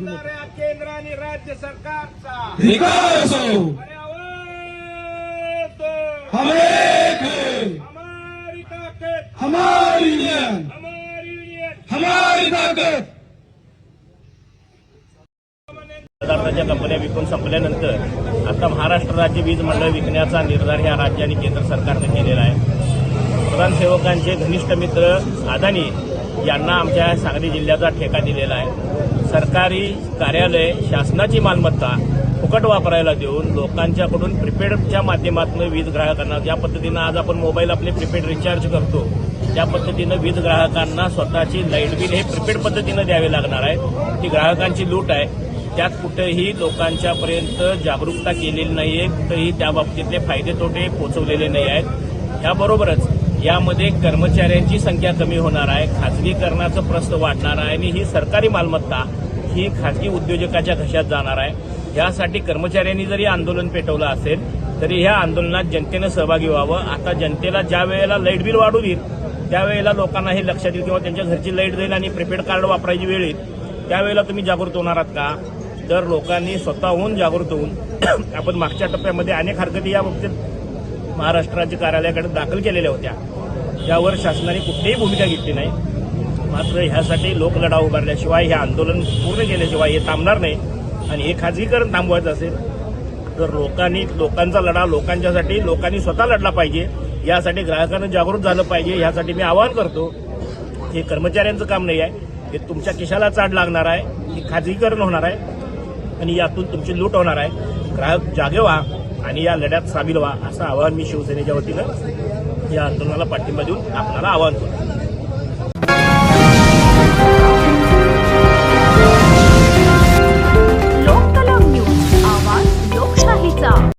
जबाबदाऱ्या केंद्र आणि राज्य सरकारचा. हमारी हमारी ताकत कंपन्या विकून संपल्यानंतर आता महाराष्ट्र राज्य वीज मंडळ विकण्याचा निर्धार ह्या राज्य आणि केंद्र सरकारनं केलेला आहे. प्रधानसेवकांचे घनिष्ठ मित्र अदानी यांना आमच्या सांगली जिल्ह्याचा ठेका दिलेला आहे. सरकारी कार्यालय शासनाची मालमत्ता फुकट वापरायला देऊन लोकांच्याकडून प्रिपेडच्या माध्यमातून वीज ग्राहकांना ज्या पद्धतीनं आज आपण मोबाईल आपले प्रिपेड रिचार्ज करतो त्या पद्धतीनं वीज ग्राहकांना स्वतःची लाइट बिल हे प्रिपेड पद्धतीनं द्यावे लागणार आहे ती ग्राहकांची लूट आहे. त्यात कुठेही लोकांच्यापर्यंत जागरूकता केलेली नाहीये. कुठेही त्याबाबतीतले फायदे तोटे पोचवलेले नाही आहेत. त्याबरोबरच यामध्ये कर्मचाऱ्यांची संख्या कमी होणार आहे खाजगीकरणाचं प्रस्त वाढणार आहे आणि ही सरकारी मालमत्ता ही खाजगी उद्योजकाच्या घशात जाणार आहे. यासाठी कर्मचाऱ्यांनी जरी आंदोलन पेटवलं असेल तरी ह्या आंदोलनात जनतेनं सहभागी व्हावं. आता जनतेला ज्या वेळेला लाइट बिल वाढू येईल त्यावेळेला लोकांना हे लक्षात येईल किंवा त्यांच्या घरची लाइट जाईल आणि प्रिपेड कार्ड वापरायची वेळ येईल त्यावेळेला तुम्ही जागृत होणार आहात का? तर लोकांनी स्वतःहून जागृत होऊन आपण मागच्या टप्प्यामध्ये अनेक हरकती या बाबतीत महाराष्ट्र राज्य कार्यालयाकडे दाखल केलेल्या होत्या. त्यावर शासनाने कुठलीही भूमिका घेतली नाही. मात्र ह्यासाठी लोकलढा उभारल्याशिवाय हे आंदोलन पूर्ण केल्याशिवाय हे थांबणार नाही आणि हे खाजगीकरण थांबवायचं असेल तर लोकांनी लोकांचा लढा लोकांच्यासाठी लोकांनी स्वतः लढला पाहिजे. यासाठी ग्राहकांना जागृत झालं पाहिजे. यासाठी मी आवाहन करतो हे कर्मचाऱ्यांचं काम नाही आहे. हे तुमच्या खिशाला चाड लागणार आहे. हे खाजगीकरण होणार आहे. आणि यातून तुमची लूट होणार आहे. ग्राहक जागे व्हा. आणि या लढ्यात सामील व्हा असं आवाहन मी शिवसेनेच्या वतीनं या आंदोलनाला पाठिंबा देऊन आपल्याला आवाहन करतो.